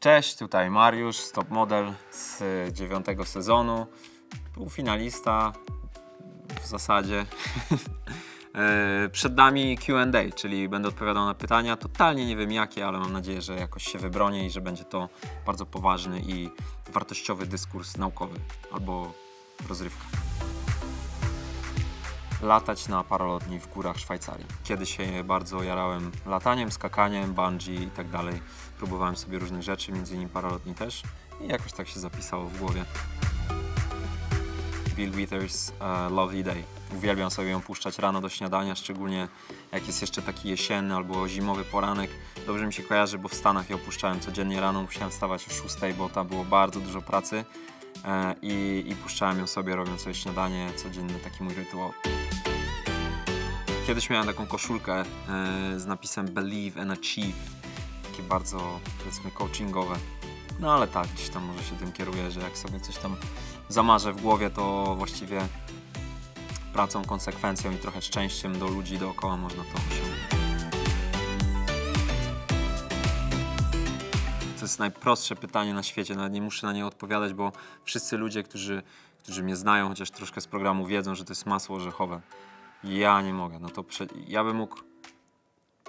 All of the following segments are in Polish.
Cześć, tutaj Mariusz, stop model z dziewiątego sezonu, półfinalista w zasadzie. E, Przed nami QA, czyli będę odpowiadał na pytania. Totalnie nie wiem jakie, ale mam nadzieję, że jakoś się wybronię i że będzie to bardzo poważny i wartościowy dyskurs naukowy albo rozrywka. Latać na paralotni w górach Szwajcarii. Kiedyś się bardzo jarałem lataniem, skakaniem, bungee i tak dalej. Próbowałem sobie różnych rzeczy, między innymi paralotni też i jakoś tak się zapisało w głowie. Bill Withers uh, Lovely Day. Uwielbiam sobie ją puszczać rano do śniadania, szczególnie jak jest jeszcze taki jesienny albo zimowy poranek. Dobrze mi się kojarzy, bo w Stanach ją puszczałem codziennie rano, musiałem wstawać o 6, bo tam było bardzo dużo pracy e, i, i puszczałem ją sobie robiąc sobie śniadanie, codzienny taki mój rytuał. Kiedyś miałem taką koszulkę e, z napisem Believe and Achieve, takie bardzo powiedzmy coachingowe. No ale tak, gdzieś tam może się tym kieruję, że jak sobie coś tam zamarzę w głowie, to właściwie pracą, konsekwencją i trochę szczęściem do ludzi dookoła można to osiągnąć. To jest najprostsze pytanie na świecie, nawet nie muszę na nie odpowiadać, bo wszyscy ludzie, którzy, którzy mnie znają, chociaż troszkę z programu wiedzą, że to jest masło orzechowe. Ja nie mogę, no to prze... ja bym mógł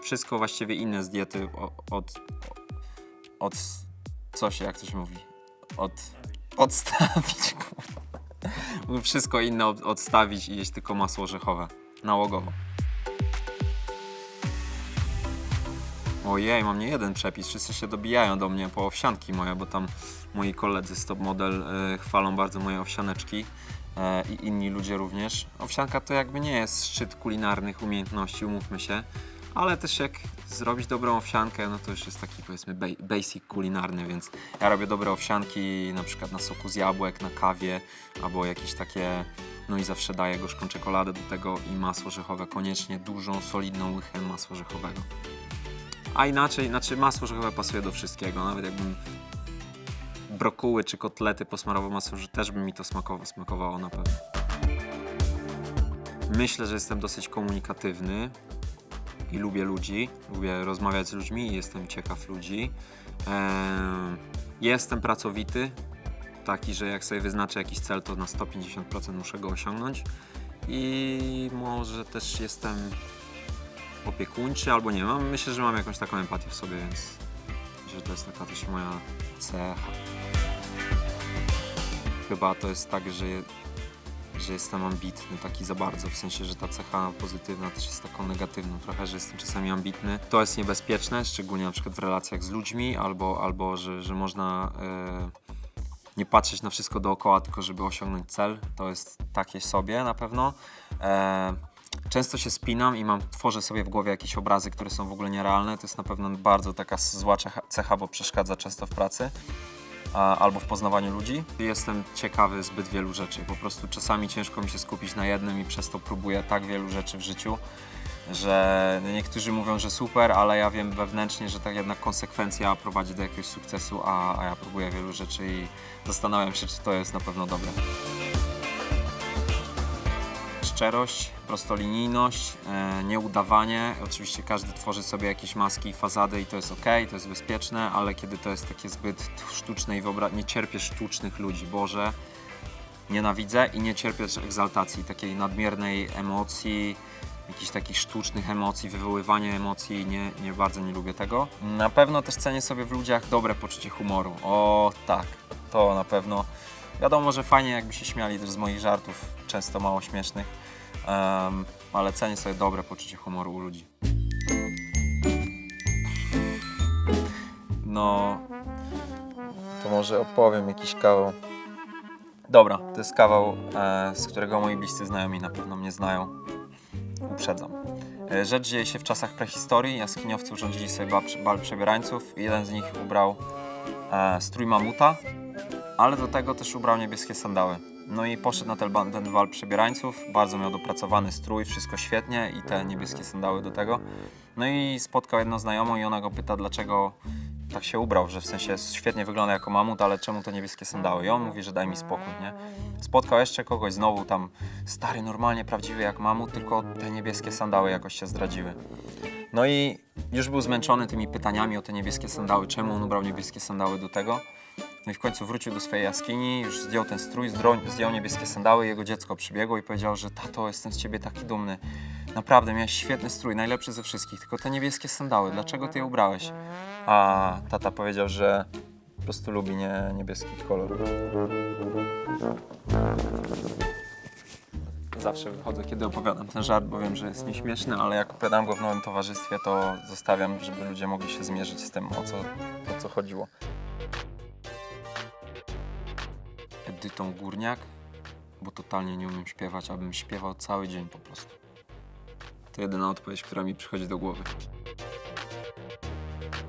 wszystko właściwie inne z diety o- od, od co się, jak to się mówi, od, odstawić. Mógłbym wszystko inne od, odstawić i jeść tylko masło orzechowe, nałogowo. Ojej, mam nie jeden przepis, wszyscy się dobijają do mnie po owsianki moje, bo tam moi koledzy z Top Model y, chwalą bardzo moje owsianeczki i inni ludzie również. Owsianka to jakby nie jest szczyt kulinarnych umiejętności, umówmy się, ale też jak zrobić dobrą owsiankę, no to już jest taki powiedzmy ba- basic kulinarny, więc ja robię dobre owsianki na przykład na soku z jabłek, na kawie, albo jakieś takie, no i zawsze daję gorzką czekoladę do tego i masło orzechowe, koniecznie dużą, solidną łychę masła orzechowego. A inaczej, znaczy masło orzechowe pasuje do wszystkiego, nawet jakbym brokuły czy kotlety posmarował masłem, że też by mi to smakowało, smakowało na pewno. Myślę, że jestem dosyć komunikatywny i lubię ludzi, lubię rozmawiać z ludźmi jestem ciekaw ludzi. Eee, jestem pracowity, taki, że jak sobie wyznaczę jakiś cel, to na 150% muszę go osiągnąć. I może też jestem opiekuńczy, albo nie mam. Myślę, że mam jakąś taką empatię w sobie, więc że to jest taka też moja cecha. Chyba to jest tak, że, że jestem ambitny taki za bardzo, w sensie, że ta cecha pozytywna też jest taką negatywną trochę, że jestem czasami ambitny. To jest niebezpieczne, szczególnie na przykład w relacjach z ludźmi, albo, albo że, że można e, nie patrzeć na wszystko dookoła, tylko żeby osiągnąć cel. To jest takie sobie na pewno. E, Często się spinam i mam, tworzę sobie w głowie jakieś obrazy, które są w ogóle nierealne. To jest na pewno bardzo taka zła cecha, bo przeszkadza często w pracy a, albo w poznawaniu ludzi. Jestem ciekawy zbyt wielu rzeczy. Po prostu czasami ciężko mi się skupić na jednym i przez to próbuję tak wielu rzeczy w życiu, że niektórzy mówią, że super, ale ja wiem wewnętrznie, że tak jednak konsekwencja prowadzi do jakiegoś sukcesu, a, a ja próbuję wielu rzeczy i zastanawiam się, czy to jest na pewno dobre szczerość, prostolinijność, e, nieudawanie. Oczywiście każdy tworzy sobie jakieś maski i fasady i to jest ok, to jest bezpieczne, ale kiedy to jest takie zbyt sztuczne i nie cierpię sztucznych ludzi, Boże, nienawidzę i nie cierpię też egzaltacji, takiej nadmiernej emocji, jakichś takich sztucznych emocji, wywoływania emocji, nie, nie bardzo nie lubię tego. Na pewno też cenię sobie w ludziach dobre poczucie humoru. O tak, to na pewno. Wiadomo, że fajnie jakby się śmiali też z moich żartów, często mało śmiesznych, em, ale cenię sobie dobre poczucie humoru u ludzi. No, to może opowiem jakiś kawał. Dobra, to jest kawał, e, z którego moi bliscy znajomi na pewno mnie znają. Uprzedzam. E, Rzecz dzieje się w czasach prehistorii. Jaskiniowcy urządzili sobie bal, bal przebierańców. Jeden z nich ubrał e, strój mamuta, ale do tego też ubrał niebieskie sandały. No i poszedł na ten, ten bal przebierańców, bardzo miał dopracowany strój, wszystko świetnie i te niebieskie sandały do tego. No i spotkał jedną znajomą i ona go pyta, dlaczego tak się ubrał, że w sensie świetnie wygląda jako mamut, ale czemu te niebieskie sandały? I on mówi, że daj mi spokój, nie? Spotkał jeszcze kogoś znowu tam, stary, normalnie prawdziwy jak mamut, tylko te niebieskie sandały jakoś się zdradziły. No i już był zmęczony tymi pytaniami o te niebieskie sandały, czemu on ubrał niebieskie sandały do tego. No i w końcu wrócił do swojej jaskini, już zdjął ten strój, zdjął niebieskie sandały, jego dziecko przybiegło i powiedział, że tato, jestem z ciebie taki dumny. Naprawdę, miałeś świetny strój, najlepszy ze wszystkich, tylko te niebieskie sandały, dlaczego ty je ubrałeś? A tata powiedział, że po prostu lubi nie, niebieski kolor. Zawsze wychodzę, kiedy opowiadam ten żart, bo wiem, że jest nieśmieszny, ale jak opowiadam go w nowym towarzystwie, to zostawiam, żeby ludzie mogli się zmierzyć z tym, o co, o co chodziło. Edytą Górniak, bo totalnie nie umiem śpiewać, abym śpiewał cały dzień po prostu. To jedyna odpowiedź, która mi przychodzi do głowy.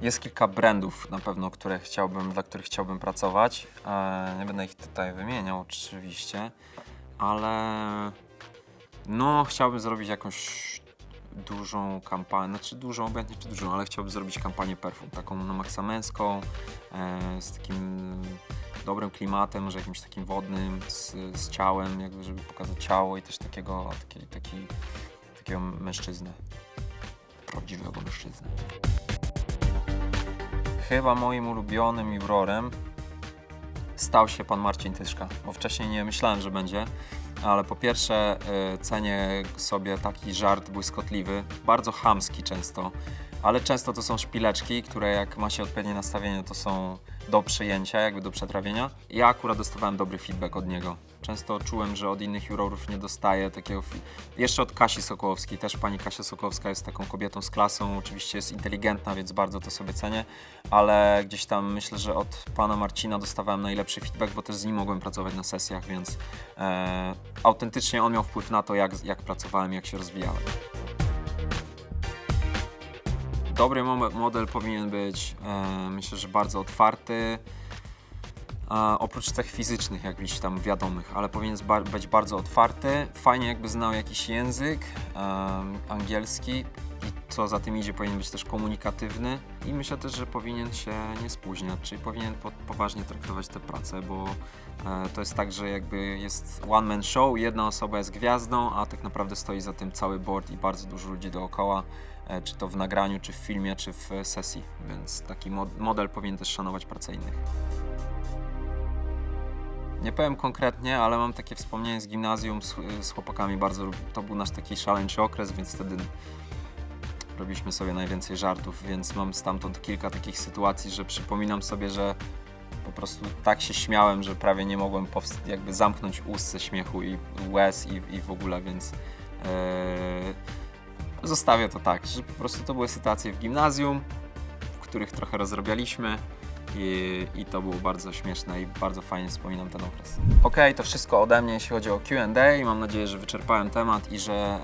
Jest kilka brandów na pewno, które chciałbym, dla których chciałbym pracować. E, nie będę ich tutaj wymieniał oczywiście, ale no chciałbym zrobić jakąś dużą kampanię, znaczy dużą, obojętnie czy dużą, ale chciałbym zrobić kampanię perfum, taką na maksa męską, e, z takim dobrym klimatem, może jakimś takim wodnym, z, z ciałem, jakby żeby pokazać ciało i też takiego, taki, taki, takiego mężczyznę, prawdziwego mężczyznę. Chyba moim ulubionym jurorem stał się pan Marcin Tyszka, bo wcześniej nie myślałem, że będzie, ale po pierwsze y, cenię sobie taki żart błyskotliwy, bardzo chamski często, ale często to są szpileczki, które jak ma się odpowiednie nastawienie, to są do przyjęcia, jakby do przetrawienia. Ja akurat dostawałem dobry feedback od niego. Często czułem, że od innych jurorów nie dostaję takiego. Jeszcze od Kasi Sokołowskiej. Też pani Kasia Sokołowska jest taką kobietą z klasą. Oczywiście jest inteligentna, więc bardzo to sobie cenię. Ale gdzieś tam myślę, że od pana Marcina dostawałem najlepszy feedback, bo też z nim mogłem pracować na sesjach, więc e, autentycznie on miał wpływ na to, jak, jak pracowałem, jak się rozwijałem. Dobry mo- model powinien być, e, myślę, że bardzo otwarty. A oprócz cech fizycznych, jak gdzieś tam wiadomych, ale powinien być bardzo otwarty. Fajnie jakby znał jakiś język em, angielski i co za tym idzie, powinien być też komunikatywny. I myślę też, że powinien się nie spóźniać, czyli powinien po- poważnie traktować tę pracę, bo e, to jest tak, że jakby jest one man show, jedna osoba jest gwiazdą, a tak naprawdę stoi za tym cały board i bardzo dużo ludzi dookoła, e, czy to w nagraniu, czy w filmie, czy w e, sesji, więc taki mod- model powinien też szanować pracę innych. Nie powiem konkretnie, ale mam takie wspomnienie z gimnazjum z, z chłopakami bardzo. To był nasz taki szaleńczy okres, więc wtedy robiliśmy sobie najwięcej żartów, więc mam stamtąd kilka takich sytuacji, że przypominam sobie, że po prostu tak się śmiałem, że prawie nie mogłem jakby zamknąć ust ze śmiechu i łez i, i w ogóle, więc e, zostawię to tak, że po prostu to były sytuacje w gimnazjum, w których trochę rozrabialiśmy i, i to było bardzo śmieszne i bardzo fajnie wspominam ten okres. Okej, to wszystko ode mnie, jeśli chodzi o Q&A. Mam nadzieję, że wyczerpałem temat i że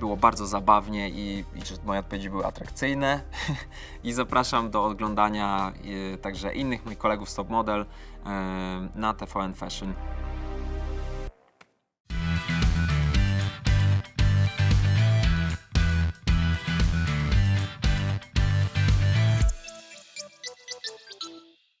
było bardzo zabawnie i, i że moje odpowiedzi były atrakcyjne. I zapraszam do oglądania e, także innych moich kolegów z Top Model em, na TVN Fashion.